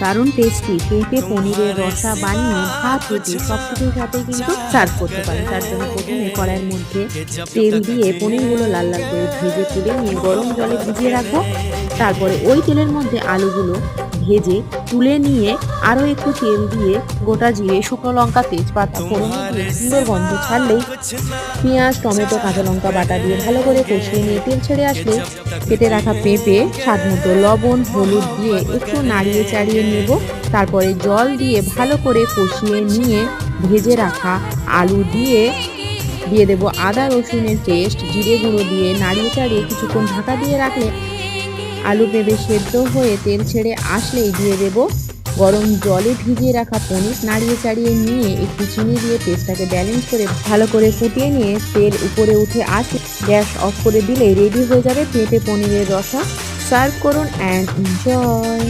দারুণ টেস্টি পেঁপে, পনিরের রসা বানিয়ে ভাত রুটি সব কিছুর সাথে কিন্তু সার্ভ করতে পারেন। তার জন্য প্রথমে কড়াইয়ের মধ্যে তেল দিয়ে পনিরগুলো লাল লাল করে ভেজে তুলে নিয়ে গরম জলে ভিজিয়ে রাখব। তারপরে ওই তেলের মধ্যে আলুগুলো ভেজে তুলে নিয়ে আরও একটু তেল দিয়ে গোটা জিরে শুকনো লঙ্কা তেজপাতা ফোড়ন দিয়ে সুন্দর গন্ধ ছাড়লেই পেঁয়াজ টমেটো কাঁচা লঙ্কা বাটা দিয়ে ভালো করে কষিয়ে নিয়ে তেল ছেড়ে আসলে কেটে রাখা পেঁপে স্বাদ মতো লবণ হলুদ দিয়ে একটু নাড়িয়ে চাড়িয়ে নেব। তারপরে জল দিয়ে ভালো করে কষিয়ে নিয়ে ভেজে রাখা আলু দিয়ে দিয়ে দেব আদা রসুনের পেস্ট জিরে গুঁড়ো দিয়ে নাড়িয়ে চাড়িয়ে কিছুক্ষণ ঢাকা দিয়ে রাখলে আলু পেঁপে সেদ্ধ হয়ে তেল ছেড়ে আসলেই দিয়ে দেব। গরম জলে ভিজিয়ে রাখা পনির নাড়িয়ে চাড়িয়ে নিয়ে একটু চিনি দিয়ে পেস্টটাকে ব্যালেন্স করে ভালো করে ফুটিয়ে নিয়ে তেল উপরে উঠে আসে। গ্যাস অফ করে দিলেই রেডি হয়ে যাবে পেঁপে পনিরের রসা। সার্ভ করুন অ্যান্ড এনজয়